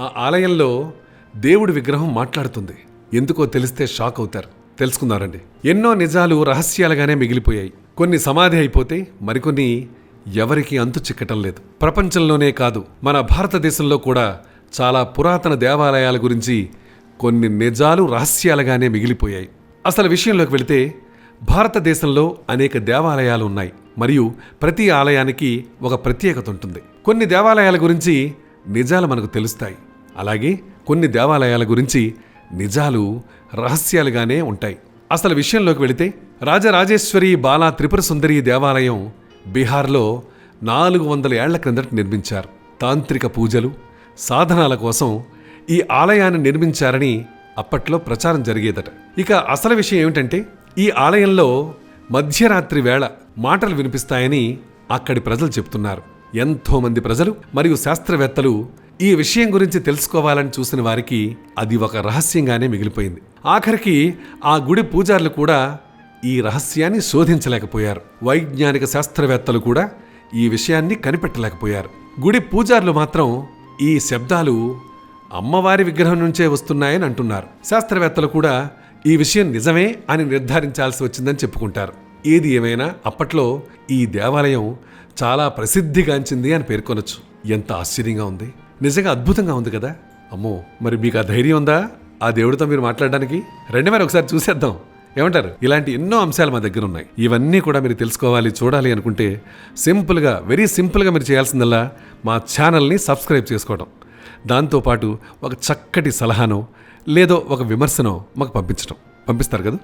ఆ ఆలయంలో దేవుడి విగ్రహం మాట్లాడుతుంది. ఎందుకో తెలిస్తే షాక్ అవుతారు. తెలుసుకున్నారండి. ఎన్నో నిజాలు రహస్యాలుగానే మిగిలిపోయాయి. కొన్ని సమాధి అయిపోతే మరికొన్ని ఎవరికి అంతు చిక్కటం లేదు. ప్రపంచంలోనే కాదు మన భారతదేశంలో కూడా చాలా పురాతన దేవాలయాల గురించి కొన్ని నిజాలు రహస్యాలుగానే మిగిలిపోయాయి. అసలు విషయంలోకి వెళితే భారతదేశంలో అనేక దేవాలయాలు ఉన్నాయి. మరియు ప్రతి ఆలయానికి ఒక ప్రత్యేకత ఉంటుంది. కొన్ని దేవాలయాల గురించి నిజాలు మనకు తెలుస్తాయి. అలాగే కొన్ని దేవాలయాల గురించి నిజాలు రహస్యాలుగానే ఉంటాయి. అసలు విషయంలోకి వెళితే రాజరాజేశ్వరి బాలా త్రిపుర సుందరి దేవాలయం బీహార్లో నాలుగు వందల ఏళ్ళ క్రిందట నిర్మించారు. తాంత్రిక పూజలు సాధనాల కోసం ఈ ఆలయాన్ని నిర్మించారని అప్పట్లో ప్రచారం జరిగేదట. ఇక అసలు విషయం ఏమిటంటే ఈ ఆలయంలో మధ్యరాత్రి వేళ మాటలు వినిపిస్తాయని అక్కడి ప్రజలు చెప్తున్నారు. ఎంతోమంది ప్రజలు మరియు శాస్త్రవేత్తలు ఈ విషయం గురించి తెలుసుకోవాలని చూసిన వారికి అది ఒక రహస్యంగానే మిగిలిపోయింది. ఆఖరికి ఆ గుడి పూజారులు కూడా ఈ రహస్యాన్ని శోధించలేకపోయారు. వైజ్ఞానిక శాస్త్రవేత్తలు కూడా ఈ విషయాన్ని కనిపెట్టలేకపోయారు. గుడి పూజారులు మాత్రం ఈ శబ్దాలు అమ్మవారి విగ్రహం నుంచే వస్తున్నాయని అంటున్నారు. శాస్త్రవేత్తలు కూడా ఈ విషయం నిజమే అని నిర్ధారించాల్సి వచ్చిందని చెప్పుకుంటారు. ఏది ఏమైనా అప్పట్లో ఈ దేవాలయం చాలా ప్రసిద్ధిగాంచింది అని పేర్కొనొచ్చు. ఎంత ఆశ్చర్యంగా ఉంది. నిజంగా అద్భుతంగా ఉంది కదా? అమ్మో మరి మీకు ఆ ధైర్యం ఉందా? ఆ దేవుడితో మీరు మాట్లాడడానికి? రెండు మరి ఒకసారి చూసేద్దాం. ఏమంటారు? ఇలాంటి ఎన్నో అంశాలు మా దగ్గర ఉన్నాయి. ఇవన్నీ కూడా మీరు తెలుసుకోవాలి చూడాలి అనుకుంటే సింపుల్గా వెరీ సింపుల్గా మీరు చేయాల్సిందల్లా మా ఛానల్ని సబ్స్క్రైబ్ చేసుకోవడం. దాంతోపాటు ఒక చక్కటి సలహానో లేదో ఒక విమర్శనో మాకు పంపించడం పంపిస్తారు కదా?